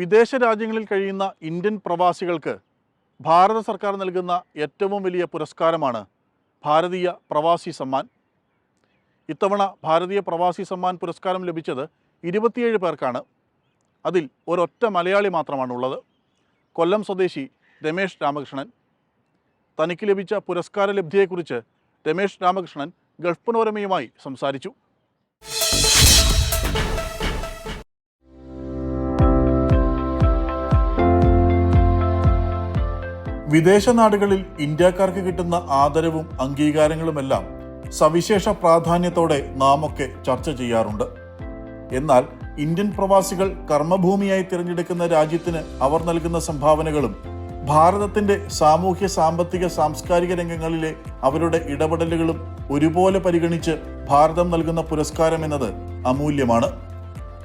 വിദേശ രാജ്യങ്ങളിൽ കഴിയുന്ന ഇന്ത്യൻ പ്രവാസികൾക്ക് ഭാരത സർക്കാർ നൽകുന്ന ഏറ്റവും വലിയ പുരസ്കാരമാണ് ഭാരതീയ പ്രവാസി സമ്മാൻ. ഇത്തവണ ഭാരതീയ പ്രവാസി സമ്മാൻ പുരസ്കാരം ലഭിച്ചത് ഇരുപത്തിയേഴ് പേർക്കാണ്. അതിൽ ഒരൊറ്റ മലയാളി മാത്രമാണുള്ളത്. കൊല്ലം സ്വദേശി രമേശ് രാമകൃഷ്ണൻ. തനിക്ക് ലഭിച്ച പുരസ്കാര ലബ്ധിയെക്കുറിച്ച് രമേശ് രാമകൃഷ്ണൻ ഗൾഫ് പനോരമയുമായി സംസാരിച്ചു. വിദേശ നാടുകളിൽ ഇന്ത്യക്കാർക്ക് കിട്ടുന്ന ആദരവും അംഗീകാരങ്ങളുമെല്ലാം സവിശേഷ പ്രാധാന്യത്തോടെ നാം ഒക്കെ ചർച്ച ചെയ്യാറുണ്ട്. എന്നാൽ ഇന്ത്യൻ പ്രവാസികൾ കർമ്മഭൂമിയായി തിരഞ്ഞെടുക്കുന്ന രാജ്യത്തിന് അവർ നൽകുന്ന സംഭാവനകളും ഭാരതത്തിന്റെ സാമൂഹ്യ സാമ്പത്തിക സാംസ്കാരിക രംഗങ്ങളിലെ അവരുടെ ഇടപെടലുകളും ഒരുപോലെ പരിഗണിച്ച് ഭാരതം നൽകുന്ന പുരസ്കാരം എന്നത് അമൂല്യമാണ്.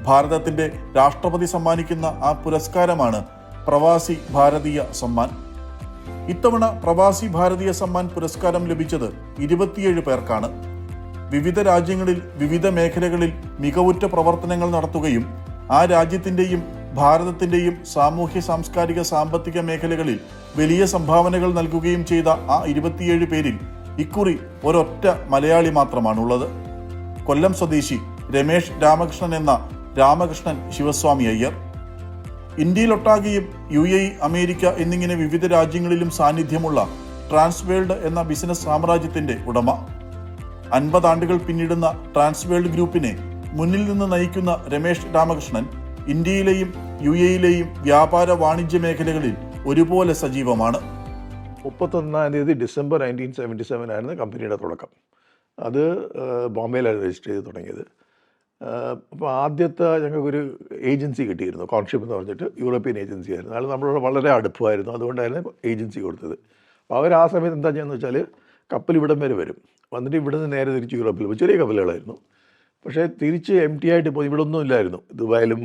ഭാരതത്തിന്റെ രാഷ്ട്രപതി സമ്മാനിക്കുന്ന ആ പുരസ്കാരമാണ് പ്രവാസി ഭാരതീയ സമ്മാൻ. ഇത്തവണ പ്രവാസി ഭാരതീയ സമ്മാൻ പുരസ്കാരം ലഭിച്ചത് ഇരുപത്തിയേഴ് പേർക്കാണ്. വിവിധ രാജ്യങ്ങളിൽ വിവിധ മേഖലകളിൽ മികവുറ്റ പ്രവർത്തനങ്ങൾ നടത്തുകയും ആ രാജ്യത്തിന്റെയും ഭാരതത്തിന്റെയും സാമൂഹ്യ സാംസ്കാരിക സാമ്പത്തിക മേഖലകളിൽ വലിയ സംഭാവനകൾ നൽകുകയും ചെയ്ത ആ ഇരുപത്തിയേഴ് പേരിൽ ഇക്കുറി ഒരൊറ്റ മലയാളി മാത്രമാണുള്ളത്. കൊല്ലം സ്വദേശി രമേഷ് രാമകൃഷ്ണൻ എന്ന രാമകൃഷ്ണൻ ശിവസ്വാമി അയ്യർ. ഇന്ത്യയിലൊട്ടാകെയും യു എ അമേരിക്ക എന്നിങ്ങനെ വിവിധ രാജ്യങ്ങളിലും സാന്നിധ്യമുള്ള ട്രാൻസ്വേൾഡ് എന്ന ബിസിനസ് സാമ്രാജ്യത്തിന്റെ ഉടമ. അൻപതാണ്ടുകൾ പിന്നിടുന്ന ട്രാൻസ്വേൾഡ് ഗ്രൂപ്പിനെ മുന്നിൽ നിന്ന് നയിക്കുന്ന രമേശ് രാമകൃഷ്ണൻ ഇന്ത്യയിലെയും യു എയിലെയും വ്യാപാര വാണിജ്യ മേഖലകളിൽ ഒരുപോലെ സജീവമാണ്. മുപ്പത്തൊന്നാം തീയതി ഡിസംബർ നയന്റീൻ സെവന്റി സെവൻ ആയിരുന്നു കമ്പനിയുടെ തുടക്കം. അത് ബോംബെയിലാണ് രജിസ്റ്റർ ചെയ്ത് തുടങ്ങിയത്. അപ്പോൾ ആദ്യത്തെ ഞങ്ങൾക്കൊരു ഏജൻസി കിട്ടിയിരുന്നു. കോൺഷിപ്പ് എന്ന് പറഞ്ഞിട്ട് യൂറോപ്യൻ ഏജൻസി ആയിരുന്നു. അത് നമ്മളോട് വളരെ അടുപ്പമായിരുന്നു. അതുകൊണ്ടായിരുന്നു ഏജൻസി കൊടുത്തത്. അപ്പോൾ അവർ ആ സമയത്ത് എന്താ ചെയ്യുന്നത് വെച്ചാൽ കപ്പൽ ഇവിടം വരെ വരും. വന്നിട്ട് ഇവിടെ നിന്ന് നേരെ തിരിച്ച് യൂറോപ്പിൽ പോകും ചെറിയ കപ്പലുകളായിരുന്നു. പക്ഷേ തിരിച്ച് എം ടി ആയിട്ട് പോയി. ഇവിടെ ഒന്നും ഇല്ലായിരുന്നു. ദുബായിലും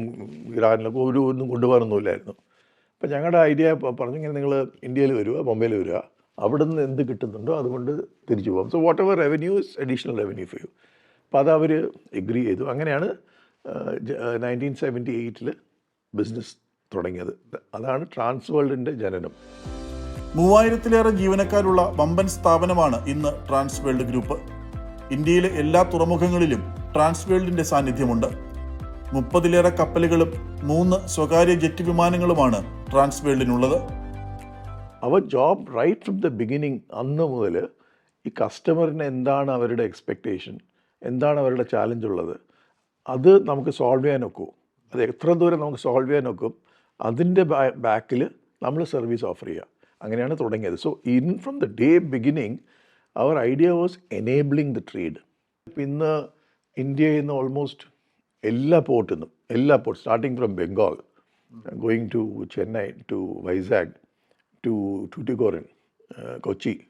ഇറാനിലൊക്കെ ഒരു ഒന്നും കൊണ്ടുപോകാനൊന്നുമില്ലായിരുന്നു അപ്പം ഞങ്ങളുടെ ഐഡിയ പറഞ്ഞു ഇങ്ങനെ നിങ്ങൾ ഇന്ത്യയിൽ വരിക ബോംബെയിൽ വരിക. അവിടെ നിന്ന് എന്ത് കിട്ടുന്നുണ്ടോ അതുകൊണ്ട് തിരിച്ചു പോകാം. So whatever revenue is additional revenue for you അപ്പോൾ അത് അവർ എഗ്രി ചെയ്തു. അങ്ങനെയാണ് നയന്റീൻ സെവന്റി എയ്റ്റിൽ ബിസിനസ് തുടങ്ങിയത്. അതാണ് ട്രാൻസ് ട്രാൻസ്വേൾഡിന്റെ ജനനം. മൂവായിരത്തിലേറെ ജീവനക്കാരുള്ള വമ്പൻ സ്ഥാപനമാണ് ഇന്ന് ട്രാൻസ് വേൾഡ് ഗ്രൂപ്പ് ഇന്ത്യയിലെ എല്ലാ തുറമുഖങ്ങളിലും ട്രാൻസ് ട്രാൻസ്വേൾഡിന്റെ സാന്നിധ്യമുണ്ട്. മുപ്പതിലേറെ കപ്പലുകളും മൂന്ന് സ്വകാര്യ ജെറ്റ് വിമാനങ്ങളുമാണ് Trans വേൾഡിനുള്ളത് our job right from the beginning അന്ന് മുതൽ ഈ കസ്റ്റമറിന് എന്താണ് അവരുടെ എക്സ്പെക്റ്റേഷൻ എന്താണ് അവരുടെ ചാലഞ്ച് ഉള്ളത്? അത് നമുക്ക് സോൾവ് ചെയ്യാൻ ഒക്കും. അത് എത്ര ദൂരം നമുക്ക് സോൾവ് ചെയ്യാൻ ഒക്കും. അതിന്റെ ബാക്കിൽ നമ്മൾ സർവീസ് ഓഫർ ചെയ്യുക അങ്ങനെയാണ് തുടങ്ങിയത്. So in from the day beginning our idea was enabling the trade ഇന്ന് ഇന്ത്യയിൽ നിന്ന് ഓൾമോസ്റ്റ് എല്ലാ പോർട്ടിൽ നിന്നും എല്ലാ port starting from Bengal going to Chennai to Vizag to Tuticorin, Kochi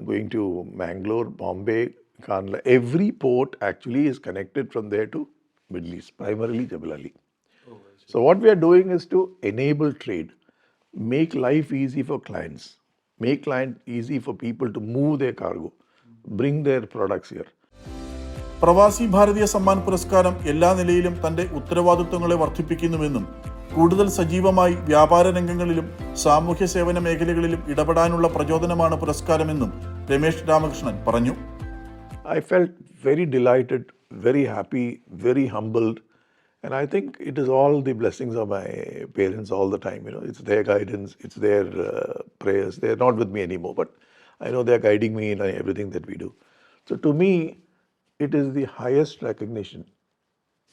going to Mangalore to Kandla. Every port actually is connected from there to Middle East, primarily Jebel Ali. so what we are doing is to enable trade, make life easy for clients, make client easy for people to move their cargo, bring their products here. Pravasi Bharatiya Samman പുരസ്കാരം എല്ലാ നിലയിലും തന്റെ ഉത്തരവാദിത്വങ്ങളെ വർദ്ധിപ്പിക്കുന്നുവെന്നും കൂടുതൽ സജീവമായി വ്യാപാര രംഗങ്ങളിലും സാമൂഹ്യ സേവന മേഖലകളിലും ഇടപെടാനുള്ള പ്രചോദനമാണ് പുരസ്കാരമെന്നും രമേശ് രാമകൃഷ്ണൻ പറഞ്ഞു I felt very delighted, very happy, very humbled. And I think it is all the blessings of my parents all the time. You know, it's their guidance, it's their uh, prayers. They're not with me anymore, but I know they're guiding me in everything that we do. So to me, it is the highest recognition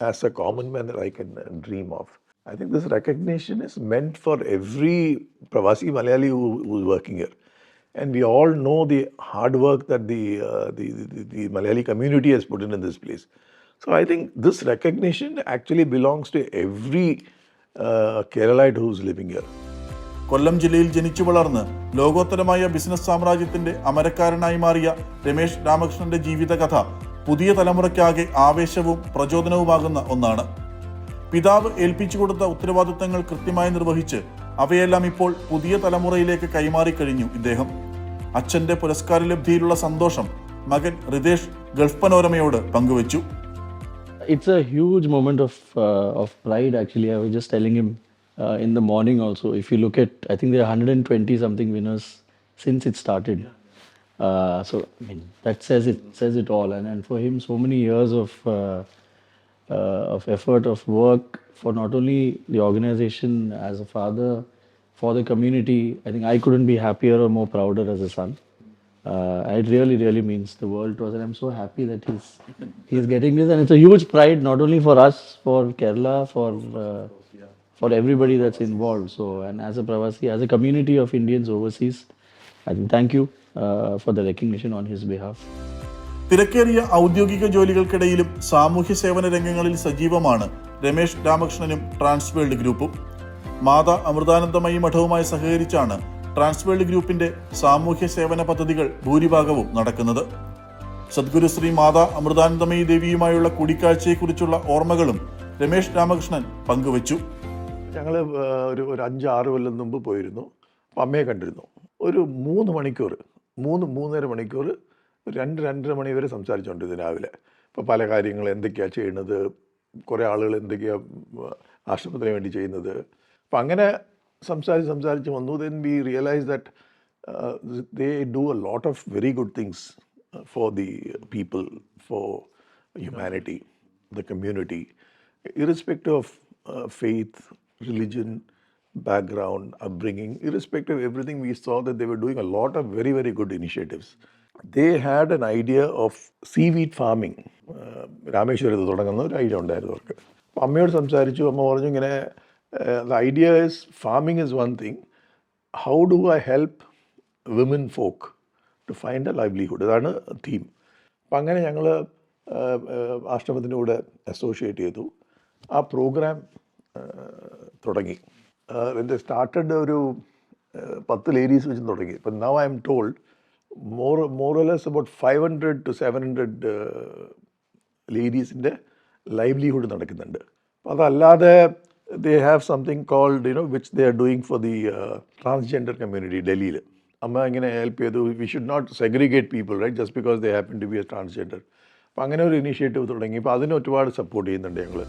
as a common man that I can uh, dream of. I think this recognition is meant for every Pravasi Malayali who, who's working here. And we all know the hard work that the, uh, the, the, the Malayali community has put in in this place. So I think this recognition actually belongs to every uh, Keralite who's living here. കൊല്ലം ജില്ലയിൽ ജനിച്ചു വളർന്ന് ലോകോത്തരമായ business സാമ്രാജ്യത്തിന്റെ അമരക്കാരനായി മാറിയ രമേശ് രാമകൃഷ്ണന്റെ ജീവിതകഥ പുതിയ തലമുറയ്ക്കാകെ ആവേശവും പ്രചോദനവുമാകുന്ന ഒന്നാണ് പിതാവ് ഏൽപ്പിച്ചു കൊടുത്ത ഉത്തരവാദിത്തങ്ങൾ കൃത്യമായി നിർവഹിച്ച് അവയെല്ലാം ഇപ്പോൾ പുതിയ തലമുറയിലേക്ക് കൈമാറിക്കഴിഞ്ഞു ഇദ്ദേഹം. അച്ഛന്റെ പുരസ്കാര ലബ്ധിയിലുള്ള സന്തോഷം മകൻ റിതേഷ് ഗൾഫ് പനോരമയോട് പങ്കുവച്ചു. It's a huge moment of of pride actually I was just telling him in the morning also if you look at I think the hundred and twenty something winners since it started so I mean that says it says it all and and for him so many years of of uh, of effort of work for not only the organization as a father, for the community. I think I couldn't be happier or more prouder as a son. Uh, it really, really means the world to us, and I'm so happy that he's he's getting this, and it's a huge pride not only for us, for Kerala, for uh, for everybody that's involved. So, and as a Pravasi, as a community of Indians overseas, I think thank you uh, for the recognition on his behalf. തിരക്കേറിയ ഔദ്യോഗിക ജോലികൾക്കിടയിലും സാമൂഹ്യ സേവന രംഗങ്ങളിൽ സജീവമാണ് Ramesh രാമകൃഷ്ണനും Trans World ഗ്രൂപ്പും. മാതാ അമൃതാനന്ദമയി മഠവുമായി സഹകരിച്ചാണ് Trans World ഗ്രൂപ്പിന്റെ സാമൂഹ്യ സേവന പദ്ധതികൾ ഭൂരിഭാഗവും നടക്കുന്നത്. സദ്ഗുരു ശ്രീ മാതാ അമൃതാനന്ദമയി ദേവിയുമായുള്ള കൂടിക്കാഴ്ചയെക്കുറിച്ചുള്ള ഓർമ്മകളും രമേശ് രാമകൃഷ്ണൻ പങ്കുവച്ചു. ഞങ്ങൾ ഒരു ഒരു അഞ്ചാറ് കൊല്ലം മുമ്പ് പോയിരുന്നു. അപ്പം അമ്മയെ കണ്ടിരുന്നു. ഒരു മൂന്ന് മണിക്കൂർ മൂന്ന് മൂന്നര മണിക്കൂർ രണ്ട് രണ്ടര മണിവരെ സംസാരിച്ചുകൊണ്ട് രാവിലെ. ഇപ്പോൾ പല കാര്യങ്ങൾ എന്തൊക്കെയാണ് ചെയ്യുന്നത് കുറേ ആളുകൾ എന്തൊക്കെയാണ് ആശ്രമത്തിന് വേണ്ടി ചെയ്യുന്നത്. അപ്പം അങ്ങനെ സംസാരിച്ച് സംസാരിച്ച് വന്നു. Then we realise that they do a lot of very good things for the people for humanity the community ഇറസ്പെക്ട് of faith religion background upbringing irrespective of everything we saw the they were doing A lot of very very good initiatives They had an idea of see farming. Farming രാമേശ്വരത്ത് തുടങ്ങുന്ന ഒരു idea ഉണ്ടായിരുന്നു അവർക്ക്. അപ്പം അമ്മയോട് സംസാരിച്ചു. അമ്മ പറഞ്ഞു ഇങ്ങനെ the idea is farming is one thing how do I help women folk to find a livelihood ഇതാണ് തീം അപ്പം അങ്ങനെ ഞങ്ങൾ ആശ്രമത്തിന്റെ കൂടെ അസോസിയേറ്റ് ചെയ്തു. ആ പ്രോഗ്രാം തുടങ്ങി. എന്റെ സ്റ്റാർട്ടഡ് ഒരു uh, പത്ത് ലേഡീസ് വെച്ച് തുടങ്ങി. ഇപ്പം now I am told more more or less about five hundred to seven hundred ലേഡീസിന്റെ livelihood നടക്കുന്നുണ്ട്. അപ്പോൾ അതല്ലാതെ they have something called you know which they are doing for the transgender community ഡൽഹിയിൽ അമ്മ ഇങ്ങനെ ഹെൽപ്പ് ചെയ്തു. We should not segregate people right just because they happen to be a transgender അപ്പം അങ്ങനെ ഒരു ഇനീഷ്യേറ്റീവ് തുടങ്ങി. അപ്പോൾ അതിന് ഒരുപാട് സപ്പോർട്ട് ചെയ്യുന്നുണ്ട് ഞങ്ങൾ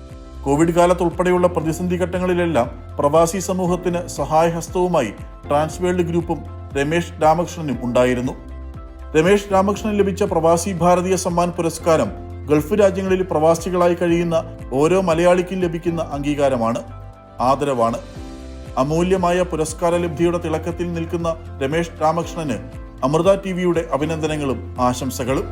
കോവിഡ് കാലത്ത് ഉൾപ്പെടെയുള്ള പ്രതിസന്ധി ഘട്ടങ്ങളിലെല്ലാം പ്രവാസി സമൂഹത്തിന് സഹായഹസ്തവുമായി ട്രാൻസ്വേൾഡ് ഗ്രൂപ്പും രമേശ് രാമകൃഷ്ണനും ഉണ്ടായിരുന്നു. രമേശ് രാമകൃഷ്ണന് ലഭിച്ച പ്രവാസി ഭാരതീയ സമ്മാൻ പുരസ്കാരം ഗൾഫ് രാജ്യങ്ങളിൽ പ്രവാസികളായി കഴിയുന്ന ഓരോ മലയാളിക്കും ലഭിക്കുന്ന അംഗീകാരമാണ്. ആദരവാണ്. അമൂല്യമായ പുരസ്കാര ലബ്ധിയുടെ തിളക്കത്തിൽ നിൽക്കുന്ന രമേശ് രാമകൃഷ്ണന് അമൃത ടി വിയുടെ അഭിനന്ദനങ്ങളും ആശംസകളും.